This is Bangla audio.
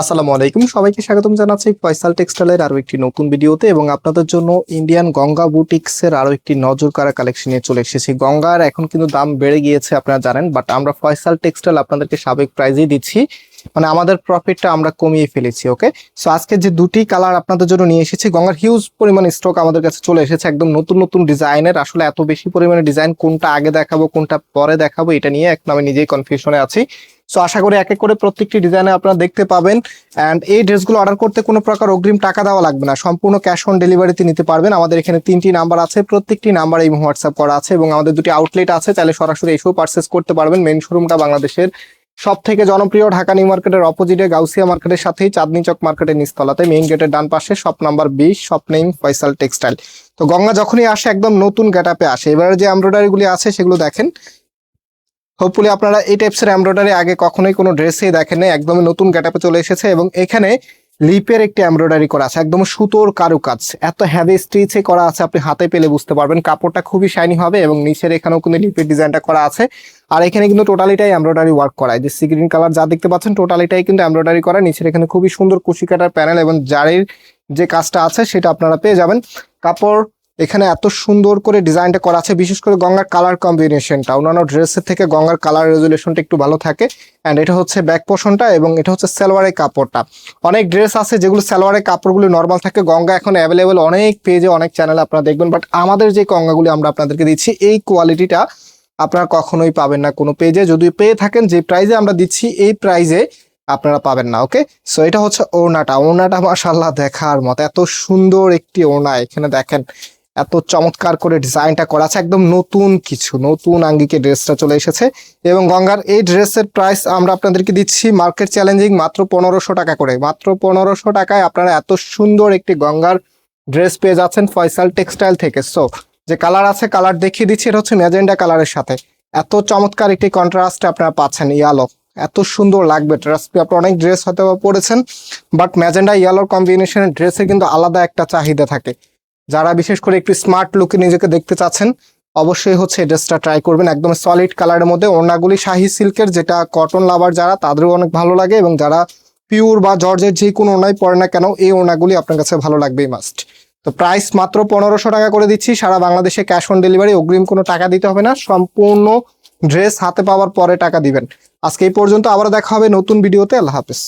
আসসালামু আলাইকুম। সবাইকে স্বাগতম জানাচ্ছি ফয়সাল টেক্সটাইলের আরও একটি নতুন ভিডিওতে এবং আপনাদের জন্য ইন্ডিয়ান গঙ্গা বুটিক্স এর আরও একটি নজর কারা কালেকশন নিয়ে চলে এসেছি। গঙ্গার এখন কিন্তু দাম বেড়ে গিয়েছে, আপনারা জানেন বাট আমরা ফয়সাল টেক্সটাইল আপনাদেরকে সাবেক প্রাইজেই দিচ্ছি। মানে আমাদের প্রফিটটা আমরা কমিয়ে ফেলেছি ওকে সো আজকে যে দুটি কালার আপনাদের জন্য নিয়ে এসেছি, গঙ্গার হিউজ পরিমাণ স্টক আমাদের কাছে চলে এসেছে, একদম নতুন নতুন ডিজাইনের আসলে এত বেশি পরিমাণে ডিজাইন কোনটা আগে দেখাবো, কোনটা পরে দেখাবো, এটা নিয়ে এখন আমি নিজেই কনফিউশনে আছি। সো আশা করি এক এক করে প্রত্যেকটি ডিজাইনে আপনারা দেখতে পাবেন। অ্যান্ড এই ড্রেসগুলো অর্ডার করতে কোনো প্রকার অগ্রিম টাকা দেওয়া লাগবে না। সম্পূর্ণ ক্যাশ অন ডেলিভারিতে নিতে পারবেন। আমাদের এখানে তিনটি নাম্বার আছে, প্রত্যেকটি নাম্বার এই হোয়াটসঅ্যাপ করা আছে এবং আমাদের দুটি আউটলেট আছে। চাইলে সরাসরি এসেও পারচেস করতে পারবেন। মেন শোরুমটা বাংলাদেশের সব থেকে জনপ্রিয় ঢাকা নিউ মার্কেটের অপোজিটে গাউসিয়া মার্কেটের সাথেই চাঁদনি চক মার্কেটের নিচতলাতে মেইন গেটের ডান পাশে শপ নাম্বার বিশ শপ নেম ফয়সাল টেক্সটাইল তো গঙ্গা যখনই আসে, একদম নতুন গেটআপে আসে। এবারে যে এমব্রয়ডারি গুলি আছে, সেগুলো দেখেন। হোপফুলি আপনারা এই টাইপসের এমব্রয়ডারি আগে কখনোই কোনো ড্রেসেই দেখেন নাই, একদমই নতুন গেটআপে চলে এসেছে এবং এখানে লিপের একটি এমব্রয়ডারি করা আছে, একদম সুতোর কারুকাজ। এত হ্যাভি স্টিচে করা আছে, আপনি হাতে পেলে বুঝতে পারবেন, কাপড়টা খুবই শাইনি হবে এবং নিচের এখানেও কিন্তু লিপের ডিজাইনটা করা আছে। আর এখানে কিন্তু টোটালিটাই এমব্রয়ডারি ওয়ার্ক করা যে সি গ্রিন কালার যা দেখতে পাচ্ছেন টোটালিটাই কিন্তু এমব্রয়ডারি করা, নিচের এখানে খুবই সুন্দর কুশি কাটার প্যানেল এবং জারির যে কাজটা আছে, সেটা আপনারা পেয়ে যাবেন। কাপড় এখানে এত সুন্দর করে ডিজাইনটা করা আছে, বিশেষ করে গঙ্গার কালার কম্বিনেশনটা অন্যান্য ড্রেসের থেকে গঙ্গার কালার রেজুলেশনটা একটু ভালো থাকে। অ্যান্ড এটা হচ্ছে ব্যাক পোর্শনটা এবং এটা হচ্ছে সালোয়ারের কাপড়টা। অনেক ড্রেস আছে যেগুলো সালোয়ারের কাপড়গুলো নর্মাল থাকে। গঙ্গা এখন অ্যাভেলেবেল অনেক পেজে অনেক চ্যানেলে আপনারা দেখবেন। বাট আমাদের যে গঙ্গাগুলি আমরা আপনাদেরকে দিচ্ছি, এই কোয়ালিটিটা আপনারা কখনোই পাবেন না কোনো পেজে যদি পেয়ে থাকেন, যে প্রাইজে আমরা দিচ্ছি, এই প্রাইজে আপনারা পাবেন না ওকে সো এটা হচ্ছে ওড়নাটা। ওড়নাটা মাশাল্লাহ দেখার মতো। এত সুন্দর একটি ওড়না এখানে দেখেন। এত চমৎকার করে ডিজাইনটা করা আছে, একদম নতুন কিছু, নতুন আঙ্গিকে ড্রেসটা চলে এসেছে। এবং গঙ্গার এই ড্রেসের প্রাইস আমরা আপনাদেরকে দিচ্ছি মার্কেট চ্যালেঞ্জিং মাত্র পনেরোশো টাকা করে। মাত্র পনেরোশো টাকায় আপনারা এত সুন্দর একটি গঙ্গার ড্রেস পেয়ে যাচ্ছেন ফয়সাল টেক্সটাইল থেকে। সো যে কালার আছে কালার দেখিয়ে দিচ্ছি, এটা হচ্ছে ম্যাজেন্ডা কালারের সাথে। এত চমৎকার একটি কন্ট্রাস্ট আপনারা পাচ্ছেন ইয়ালো এত সুন্দর লাগবে ট্রাস্ট আপনি অনেক ড্রেস হয়তো পরেছেন বাট ম্যাজেন্ডা ইয়ালোর কম্বিনেশনের ড্রেসে কিন্তু আলাদা একটা চাহিদা থাকে। যারা বিশেষ করে একটু স্মার্ট লুকে নিজেকে দেখতে চাচ্ছেন, অবশ্যই হচ্ছে এই ড্রেসটা ট্রাই করবেন। একদম সলিড কালারের মধ্যে ওড়নাগুলি শাহি সিল্কের, যেটা কটন লাভার যারা, তাদেরও অনেক ভালো লাগে এবং যারা পিওর বা জর্জের যে কোনো ওড়নাই পরে না কেন, এই ওড়নাগুলি আপনার কাছে ভালো লাগবেই মাস্ট তো প্রাইস মাত্র পনেরোশো টাকা করে দিচ্ছি। সারা বাংলাদেশে ক্যাশ অন ডেলিভারি অগ্রিম কোনো টাকা দিতে হবে না। সম্পূর্ণ ড্রেস হাতে পাওয়ার পরে টাকা দিবেন। আজকে এই পর্যন্ত আবার দেখা হবে নতুন ভিডিওতে আল্লাহ হাফেজ।